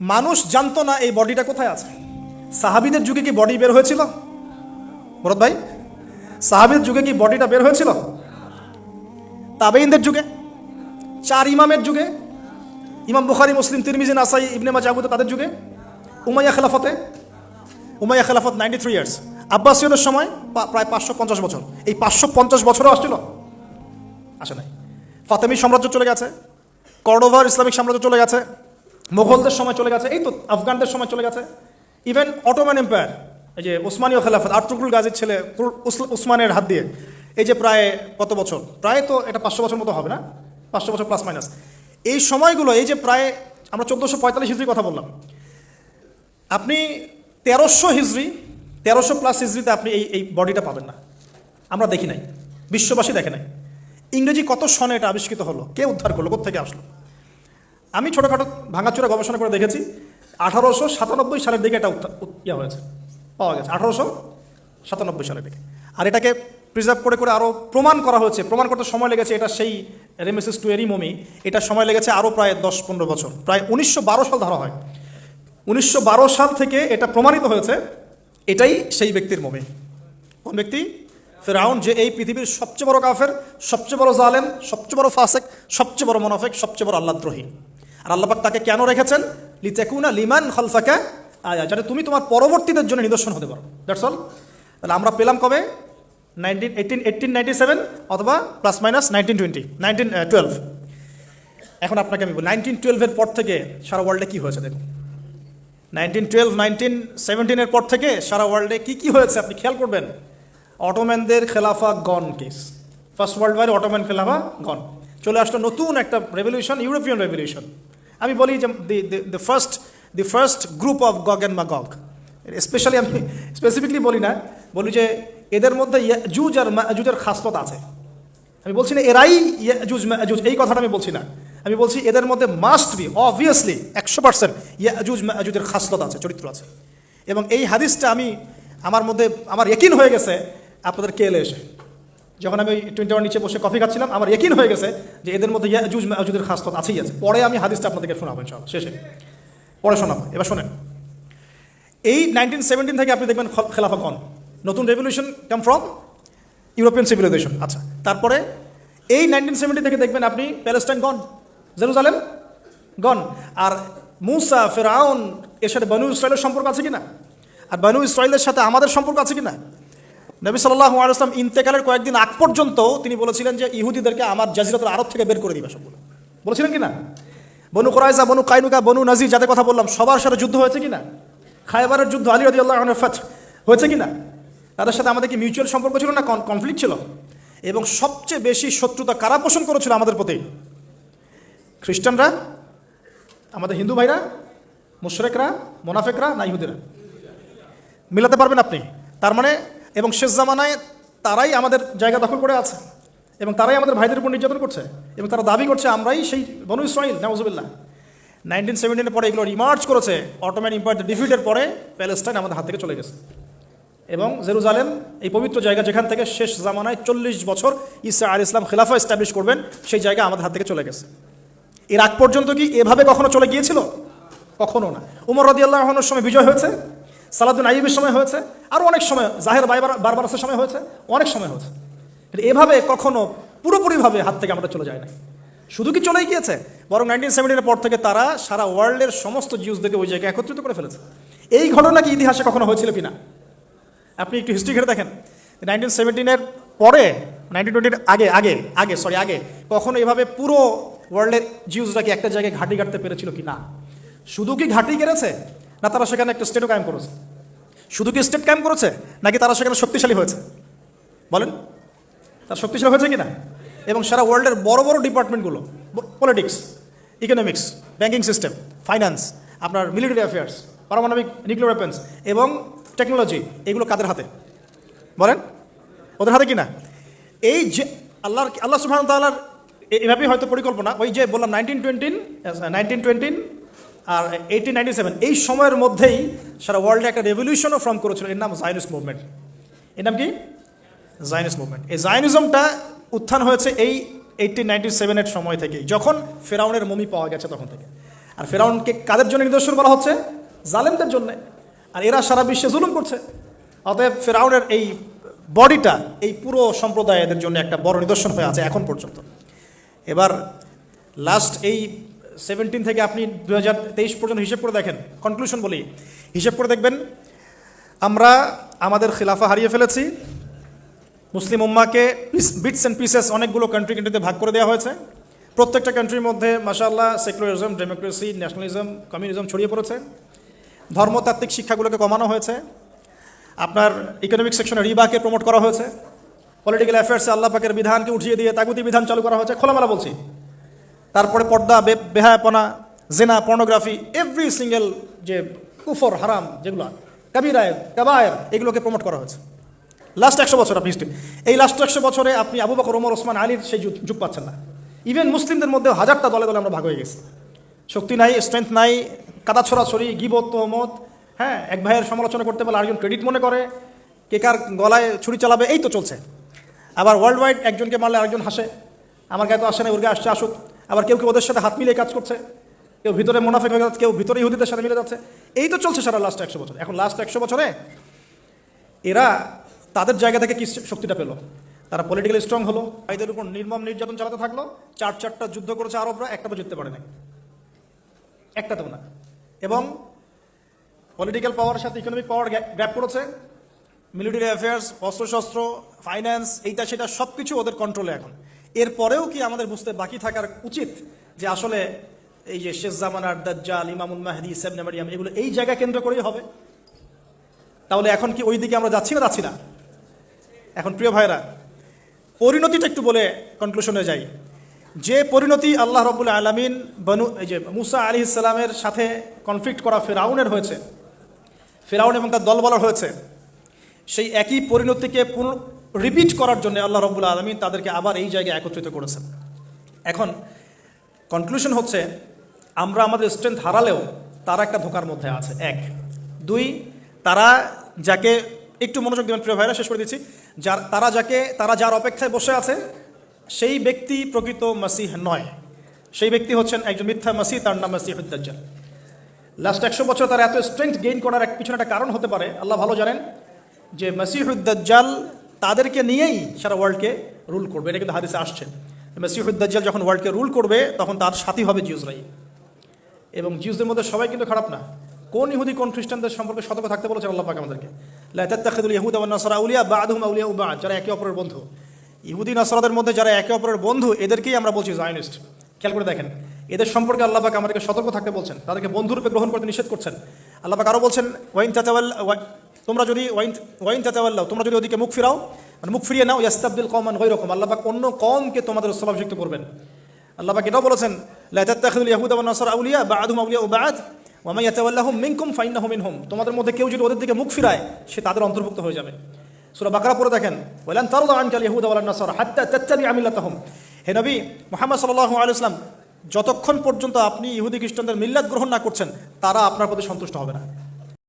মানুষ জানতো না এই বডিটা কোথায় আছে। সাহাবিদের যুগে কি বডি বের হয়েছিল? ভরত ভাই, সাহাবিদের যুগে কি বডিটা বের হয়েছিল? তাবেইনদের যুগে, চার ইমামের যুগে, ইমাম বুখারি, মুসলিম, তিরমিজি, নাসাই, ইবনে মাজাবুদ তাদের যুগে, উমাইয়া খেলাফতে, উমাইয়া খেলাফত নাইনটি থ্রি ইয়ার্স আব্বাসীয়দের সময় প্রায় পাঁচশো পঞ্চাশ বছর। এই পাঁচশো পঞ্চাশ বছরও আসছিল? আসে নাই। ফাতেমি সাম্রাজ্য চলে গেছে, কর্ডোভার ইসলামিক সাম্রাজ্য চলে গেছে মোগলদের সময় চলে গেছে, এই তো আফগানদের সময় চলে গেছে। ইভেন অটোম্যান এম্পায়ার এই যে ওসমানীয় খেলাফত আর্তুকুল গাজীর ছেলে উসমানের হাত দিয়ে, এই যে প্রায় কত বছর? প্রায় তো এটা পাঁচশো বছর মতো হবে না? পাঁচশো বছর প্লাস মাইনাস এই সময়গুলো, এই যে প্রায় আমরা চোদ্দোশো পঁয়তাল্লিশ হিজড়ির কথা বললাম। আপনি তেরোশো হিজড়ি, তেরোশো প্লাস হিজড়িতে আপনি এই এই বডিটা পাবেন না। আমরা দেখি নাই। বিশ্ববাসী দেখে নাই। ইংরেজি কত সনে এটা আবিষ্কৃত হলো? কে উদ্ধার করল? কোথেকে আসলো? আমি ছোটোখাটো ভাঙাচোরা গবেষণা করে দেখেছি, আঠারোশো সাতানব্বই সালের দিকে এটা ইয়া হয়েছে, পাওয়া গেছে, আঠারোশো সাতানব্বই সালের দিকে। আর এটাকে প্রিজার্ভ করে করে আরও প্রমাণ করা হয়েছে, প্রমাণ করতে সময় লেগেছে এটা সেই রেমেসিস টু এরি মমি, এটা সময় লেগেছে আরও প্রায় দশ পনেরো বছর, প্রায় উনিশশো বারো সাল ধরা হয়। উনিশশো বারো সাল থেকে এটা প্রমাণিত হয়েছে, এটাই সেই ব্যক্তির মমি। কোন ব্যক্তি? ফেরাউন, যে এই পৃথিবীর সবচেয়ে বড় কাফের, সবচেয়ে বড় জালেম, সবচেয়ে বড় ফাসেক, সবচেয়ে বড় মনাফেক, সবচেয়ে বড় আল্লাদ্রোহী আর আল্লাপাক তাকে কেন রেখেছেন? লিতেকুনা লিমান খালফাকা আয়া, যাতে তুমি তোমার পরবর্তীদের জন্য নিদর্শন হতে পারো। দ্যাটস অল তাহলে আমরা পেলাম কবে? Nineteen, eighteen eighteen ninety seven অথবা plus minus nineteen twenty, nineteen twelve. এখন আপনাকে আমি বলি, নাইনটিন টুয়েলভের পর থেকে সারা ওয়ার্ল্ডে কী হয়েছে দেখুন। নাইনটিন টুয়েলভ, নাইনটিন সেভেন্টিনের পর থেকে সারা ওয়ার্ল্ডে কী কী হয়েছে আপনি খেয়াল করবেন? অটোম্যানদের খেলাফা গন কেস ফার্স্ট ওয়ার্ল্ড ওয়ারে অটোম্যান খেলাফা গন চলে আসলো নতুন একটা রেভলিউশন ইউরোপিয়ান রেভলিউশন আমি বলি যে the the first the first group of Gog and Magog specially আমি স্পেসিফিকলি বলি না, বলি যে এদের মধ্যে জুজ আর জুজের খাসলত আছে। আমি বলছি না এরাই ইয়াজুজ, মাজুজ, এই কথাটা আমি বলছি না। আমি বলছি এদের মধ্যে মাস্ট বি অবভিয়াসলি একশো পার্সেন্ট ইয়াজুজ, মাজুজের খাসলত আছে, চরিত্র আছে। এবং এই হাদিসটা আমি, আমার মধ্যে, আমার একিন হয়ে গেছে, আপনাদের কে কেলে এসে। যখন আমি টোয়েন্টি ওয়ান নিচে বসে কফি খাচ্ছিলাম, আমার একিন হয়ে গেছে যে এদের মধ্যে ইয়াজুজ মাজুজের খাসলত আছেই আছে। পরে আমি হাদিসটা আপনাদেরকে শোনাবো ইনশাআল্লাহ, শেষে। পরে শোনাবো, এবার শোনেন। এই নাইনটিন সেভেন্টিন থেকে আপনি দেখবেন খেলাফা কন নতুন revolution come from European civilization আচ্ছা তারপরে এই নাইনটিন সেভেন্টি থেকে দেখবেন আপনি প্যালেস্টাইন গন জেরুজালেম গন আর মুসা, ফেরাউন, এর সাথে বানু ইসরায়েলের সম্পর্ক আছে কিনা? আর বানু ইসরায়েলের সাথে আমাদের সম্পর্ক আছে কিনা? নবী সাল্লাহ আলাইসলাম ইন্তেকালের কয়েকদিন আগ পর্যন্ত তিনি বলেছিলেন যে ইহুদিদেরকে আমার জাজিরাতুল আরব থেকে বের করে দিবে সবগুলো। বলেছিলেন কিনা? বনু কোরাইজা বনু কাইনুকা, বনু নাজির যাদের কথা বললাম, সবার সাথে যুদ্ধ হয়েছে কিনা? খায়বারের যুদ্ধ, আলী রদি আল্লাহ ফাত হয়েছে কিনা? তাদের সাথে আমাদের কি মিউচুয়াল সম্পর্ক ছিল না? কনফ্লিক্ট ছিল? এবং সবচেয়ে বেশি শত্রুতা কারা পোষণ করেছিল আমাদের প্রতি? খ্রিস্টানরা, আমাদের হিন্দু ভাইরা, মুশরেকরা, মোনাফেকরা না ইহুদিরা? মিলাতে পারবেন আপনি। তার মানে এবং শেষ জামানায় তারাই আমাদের জায়গা দখল করে আছে এবং তারাই আমাদের ভাইদের উপর নির্যাতন করছে এবং তারা দাবি করছে, আমরাই সেই বনু ইসরাইল নাউজুবিল্লাহ। নাইনটিন সেভেন্টিনের পরে এগুলো রিমার্চ করেছে, অটোম্যান ইম্পায়ার ডিফিটের পরে প্যালেস্টাইন আমাদের হাত থেকে চলে গেছে। এবং জেরুজালেম, এই পবিত্র জায়গা যেখান থেকে শেষ জামানায় চল্লিশ বছর ইসা আল ইসলাম খেলাফা এস্টাবলিশ করবেন, সেই জায়গা আমাদের হাত থেকে চলে গেছে। এর আগ পর্যন্ত কি এভাবে কখনো চলে গিয়েছিল? কখনো না। উমর রদি আল্লাহনের সময় বিজয় হয়েছে? সালাদুন আইবের সময় হয়েছে আরও অনেক সময়, জাহের বাইবার বারবারসের সময় হয়েছে, অনেক সময় হয়েছে। এভাবে কখনো পুরোপুরিভাবে হাত থেকে আমরা চলে যায় না শুধু কি চলেই গিয়েছে? বরং নাইনটিন সেভেন্টিনের পর থেকে তারা সারা ওয়ার্ল্ডের সমস্ত জিউসদেরকে ওই জায়গায় একত্রিত করে ফেলেছে। এই ঘটনা কি ইতিহাসে কখনো হয়েছিল কিনা? আপনি একটু হিস্ট্রি ঘেটে দেখেন। নাইনটিন সেভেন্টিনের পরে নাইনটিন টোয়েন্টির আগে আগে আগে সরি আগে, কখনো এভাবে পুরো ওয়ার্ল্ডের জিউসরা কি একটা জায়গায় ঘাঁটি কাটতে পেরেছিল কি না শুধু কি ঘাঁটি গেড়েছে না তারা সেখানে একটা স্টেটও কায়েম করেছে? শুধু কি স্টেট কায়েম করেছে, নাকি তারা সেখানে শক্তিশালী হয়েছে? বলেন। তার শক্তিশালী হয়েছে কি না এবং সারা ওয়ার্ল্ডের বড় বড় ডিপার্টমেন্টগুলো politics economics banking system finance আপনার মিলিটারি অ্যাফেয়ার্স পারমাণবিক নিউক্লিয়ার ওয়েপেন্স এবং টেকনোলজি এগুলো কাদের হাতে? বলেন। ওদের হাতে কি না এই যে আল্লাহর, আল্লাহ সুবহান তাল্লাহর এভাবেই হয়তো পরিকল্পনা, ওই যে বললাম নাইনটিন টোয়েন্টিন নাইনটিন টোয়েন্টিন আর এইটিন নাইনটি সেভেন এই সময়ের মধ্যেই সারা ওয়ার্ল্ডে একটা রেভলিউশনও ফর্ম করেছিল। এর নাম জাইনিস মুভমেন্ট এর নাম কি? জাইনিস মুভমেন্ট এই জাইনিজমটা উত্থান হয়েছে এই এইটিন নাইনটি সেভেনের সময় থেকেই, যখন ফেরাউনের মমি পাওয়া গেছে তখন থেকে। আর ফেরাউনকে কাদের জন্য নিদর্শন বলা হচ্ছে? জালেমদের জন্য। আর এরা সারা বিশ্বে জুলুম করছে। অতএব ফেরাউনের এই বডিটা, এই পুরো সম্প্রদায়ের জন্য একটা বড় নিদর্শন হয়ে আছে এখন পর্যন্ত। এবার লাস্ট এই সেভেন্টিন থেকে আপনি দু হাজার তেইশ পর্যন্ত হিসেব করে দেখেন। কনক্লুশন বলি। হিসেব করে দেখবেন, আমরা আমাদের খিলাফা হারিয়ে ফেলেছি। মুসলিম উম্মাকে বিটস অ্যান্ড পিসেস অনেকগুলো কান্ট্রি কান্ট্রিতে ভাগ করে দেওয়া হয়েছে। প্রত্যেকটা কান্ট্রির মধ্যে মাসাল্লাহ সেকুলারিজম ডেমোক্রেসি ন্যাশনালিজম কমিউনিজম ছড়িয়ে পড়েছে। ধর্মতাত্ত্বিক শিক্ষাগুলোকে কমানো হয়েছে। আপনার ইকোনমিক সেকশনে রিবাকে প্রমোট করা হয়েছে। পলিটিক্যাল অ্যাফেয়ার্সে আল্লাহ পাকের বিধানকে উঠিয়ে দিয়ে তাগুতি বিধান চালু করা হয়েছে। খোলামেলা বলছি। তারপরে পর্দা বেহায়াপনা, জেনা, পর্নোগ্রাফি এভরি সিঙ্গেল যে কুফর, হারাম যেগুলো কাবিরায় কাবায়ের, এগুলোকে প্রমোট করা হয়েছে। লাস্ট একশো বছর আপনি history। এই লাস্ট একশো বছরে আপনি আবু বকর, ওমর, ওসমান, আলীর সেই যুগ- যুগ পাচ্ছেন না। ইভেন মুসলিমদের মধ্যে হাজারটা দলে দলে আমরা ভাগ হয়ে গেছি। শক্তি নাই স্ট্রেংথ নাই, কাদা ছড়াছড়ি গিবত, তোহমত হ্যাঁ এক ভাইয়ের সমালোচনা করতে পারলে আরেকজন ক্রেডিট মনে করে, কে কার গলায় ছুরি চালাবে, এই তো চলছে। আবার ওয়ার্ল্ড ওয়াইড একজনকে মারলে আরেকজন হাসে। আমার গায়ে তো আসে না ওর গায়ে আসছে আসুক। আবার কেউ কেউ ওদের সাথে হাত মিলিয়ে কাজ করছে। কেউ ভিতরে মুনাফিক হয়ে যাচ্ছে কেউ ভিতরে ইহুদিদের সাথে মিলে যাচ্ছে। এই তো চলছে সারা লাস্ট একশো বছর। এখন লাস্ট একশো বছরে এরা তাদের জায়গা থেকে কি শক্তিটা পেল? তারা পলিটিক্যালি স্ট্রং হলো, ভাইদের উপর নির্মম নির্যাতন চালাতে থাকল, চার চারটা যুদ্ধ করেছে আরবরা, একটা তো জিততে পারে না একটাতেও না। এবং পলিটিক্যাল পাওয়ারের সাথে ইকোনমিক পাওয়ার গ্র্যাপ করেছে। মিলিটারি অ্যাফেয়ার্স অস্ত্রশস্ত্র ফাইন্যান্স এইটা সেটা সব কিছু ওদের কন্ট্রোলে এখন। এরপরেও কি আমাদের বুঝতে বাকি থাকার উচিত যে আসলে এই যে শেখ জামানার দাজ্জাল, ইমামুল মাহদি সেবনে মারিয়াম, এগুলো এই জায়গা কেন্দ্র করেই হবে? তাহলে এখন কি ওই দিকে আমরা যাচ্ছি না যাচ্ছি না? এখন প্রিয় ভাইরা পরিণতিটা একটু বলে কনক্লুশনে যাই। যে পরিণতি আল্লাহ রবুল আলমিন বনু, এই যে মুসা আলি ইসলামের সাথে কনফ্লিক্ট করা ফেরাউনের হয়েছে, ফেরাউন এবং তার দলবলার হয়েছে, সেই একই পরিণতিকে রিপিট করার জন্য আল্লাহ রবুল আলমিন তাদেরকে আবার এই জায়গায় একত্রিত করেছেন। এখন কনক্লুশন হচ্ছে, আমরা আমাদের স্ট্রেংথ হারালেও তারা একটা ধোকার মধ্যে আছে। এক। দুই, তারা যাকে একটু মনোযোগ দেবেন প্রিয় ভাইরা, শেষ করে দিচ্ছি। যার তারা যাকে তারা যার অপেক্ষায় বসে আছে, সেই ব্যক্তি প্রকৃত মাসিহ নয়। সেই ব্যক্তি হচ্ছেন একজন মিথ্যা মাসিহ, তার নাম মাসিহ উদ্দাজ্জাল লাস্ট একশো বছর তার এত স্ট্রেংথ গেইন করার এক পিছনে একটা কারণ হতে পারে। আল্লাহ ভালো জানেন যে মাসিহুদ্দাজ্জাল তাদেরকে নিয়েই সারা ওয়ার্ল্ডকে রুল করবে। এটা কিন্তু হাদিসে আসছে। মাসিহুদ্দাজ্জাল যখন ওয়ার্ল্ডকে রুল করবে, তখন তার সাথী হবে জিউজরাই এবং জিউসদের মধ্যে সবাই কিন্তু খারাপ না। কোন ইহুদি, কোন খ্রিস্টানদের সম্পর্কে সতর্ক থাকতে বলেছেন আল্লাহ পাক আমাদেরকে? লাতাত্তাখিদুল ইয়াহুদা ওয়ান নাসারা আউলিয়া বা'দুহুম আউলিয়া বা'দ, যারা একে অপরের বন্ধু। ইহুদি, নাসারাদের মধ্যে যারা একে অপরের বন্ধু, এদেরকেই আমরা বলছি জায়নিস্ট। খেয়াল করে দেখেন, এদের সম্পর্কে আল্লাহ পাক আমাদেরকে সতর্ক থাকতে বলছেন। তাদেরকে বন্ধুরূপে গ্রহণ করতে নিষেধ করছেন। আল্লাহ পাক আরও বলছেন, ওয়াইন ওয়া- তোমরা যদি ওয়াইন ওয়াইন তাতাওয়াল্লাও তোমরা যদি ওদিকে মুখ ফিরাও মানে মুখ ফিরিয়ে নাও, ইয়াস্তাবদিল কমান ওই রকম আল্লাহ পাক অন্য কমকে তোমাদের স্থলাভিষিক্ত করবেন। আল্লাহ পাক এটাও বলেছেন, লা তাত্তাখিদুল ইয়াহুদা নাসারা আউলিয়া, বা'দুহুম আউলিয়া বা'দ, ওয়া মান ইয়াতাওয়াল্লাহুম মিনকুম ফাইন্নাহু মিনহুম। তোমাদের মধ্যে কেউ যদি ওদের দিকে মুখ ফিরায়, সে তাদের অন্তর্ভুক্ত হয়ে যাবে। সূরা বাকারা পড়ে দেখেন, ওয়ালান তারদা আনকাল ইয়াহুদা ওয়ালান নাসারা হাত্তা তাত্তাবিআ মিল্লাতাহুম। হে নবী মুহাম্মদ সাল্লাল্লাহু আলাইহি ওয়াসাল্লাম, যতক্ষণ পর্যন্ত আপনি ইহুদি খ্রিস্টানদের মিল্লাত গ্রহণ না করছেন, তারা আপনার প্রতি সন্তুষ্ট হবে না।